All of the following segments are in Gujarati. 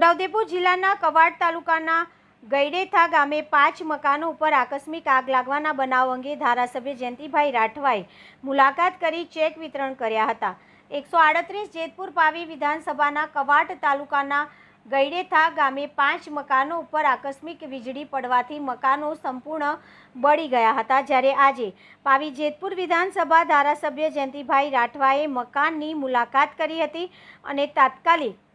છોટાઉદેપુર જિલ્લાના કવાડ તાલુકાના ગૈડેથા ગામે પાંચ મકાનો ઉપર આકસ્મિક આગ લાગવાના બનાવ અંગે ધારાસભ્ય જયંતિભાઈ રાઠવાએ મુલાકાત કરી ચેક વિતરણ કર્યા હતા. એકસો આડત્રીસ જેતપુર પાવી વિધાનસભાના કવાટ તાલુકાના ગઈડેથા ગામે પાંચ મકાનો ઉપર આકસ્મિક વીજળી પડવાથી મકાનો સંપૂર્ણ બળી ગયા હતા. જ્યારે આજે પાવી જેતપુર વિધાનસભા ધારાસભ્ય જયંતિભાઈ રાઠવાએ મકાનની મુલાકાત કરી હતી અને તાત્કાલિક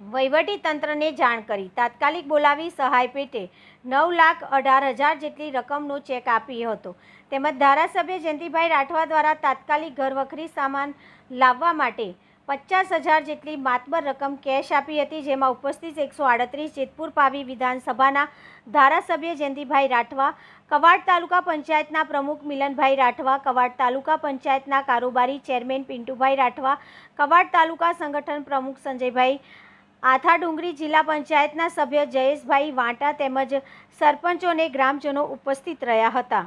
વહીવટી તંત્રને જાણ કરી. તાત્કાલિક બોલાવી સહાય પેટે નવ લાખ અઢાર હજાર જેટલી રકમનો ચેક આપ્યો હતો. તેમજ ધારાસભ્ય જયંતિભાઈ રાઠવા દ્વારા તાત્કાલિક ઘરવખરી સામાન લાવવા માટે પચાસ હજાર જેટલી માતબર રકમ કેશ આપી હતી, જેમાં ઉપસ્થિત એકસો આડત્રીસ જેતપુર પાવી વિધાનસભાના ધારાસભ્ય જયંતિભાઈ રાઠવા, કવાડ તાલુકા પંચાયતના પ્રમુખ મિલનભાઈ રાઠવા, કવાડ તાલુકા પંચાયતના કારોબારી ચેરમેન પિન્ટુભાઈ રાઠવા, કવાડ તાલુકા સંગઠન પ્રમુખ સંજયભાઈ આથા ડુંગરી જિલ્લા પંચાયતના સભ્ય જયેશભાઈ વાંટા તેમજ સરપંચો અને ગ્રામજનો ઉપસ્થિત રહ્યા હતા.